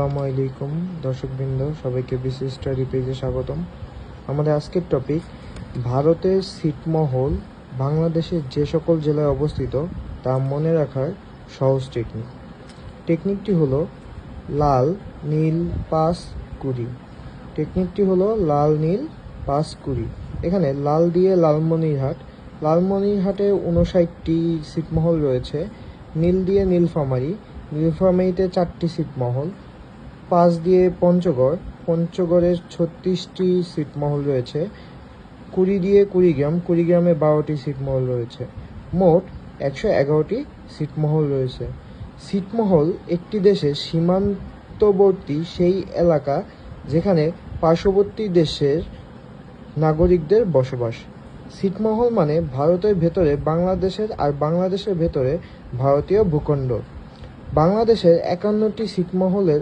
আসসালামু আলাইকুম, দর্শকবৃন্দ, সবাইকে বিশেষ স্টাডি পেজে স্বাগতম। আমাদের আজকের টপিক ভারতের ছিটমহল, বাংলাদেশের যে সকল জেলায় অবস্থিত, তা মনে রাখার সহজ টেকনিক টেকনিকটি হলো লাল, নীল, পাঁচ কুড়ি। টেকনিকটি হলো লাল, নীল, পাঁচ কুড়ি। এখানে লাল দিয়ে লালমনিরহাট, লালমনিরহাটে উনষাটটি ছিটমহল রয়েছে। নীল দিয়ে নীলফামারী, নীলফামারিতে চারটি ছিটমহল। পাঁচ দিয়ে পঞ্চগড়, পঞ্চগড়ের ছত্রিশটি ছিটমহল রয়েছে। কুড়ি দিয়ে কুড়িগ্রাম, কুড়িগ্রামে বারোটি ছিটমহল রয়েছে। মোট একশো এগারোটি ছিটমহল রয়েছে। ছিটমহল একটি দেশের সীমান্তবর্তী সেই এলাকা যেখানে পার্শ্ববর্তী দেশের নাগরিকদের বসবাস। ছিটমহল মানে ভারতের ভেতরে বাংলাদেশের আর বাংলাদেশের ভেতরে ভারতীয় ভূখণ্ড। বাংলাদেশের একান্নটি ছিটমহলের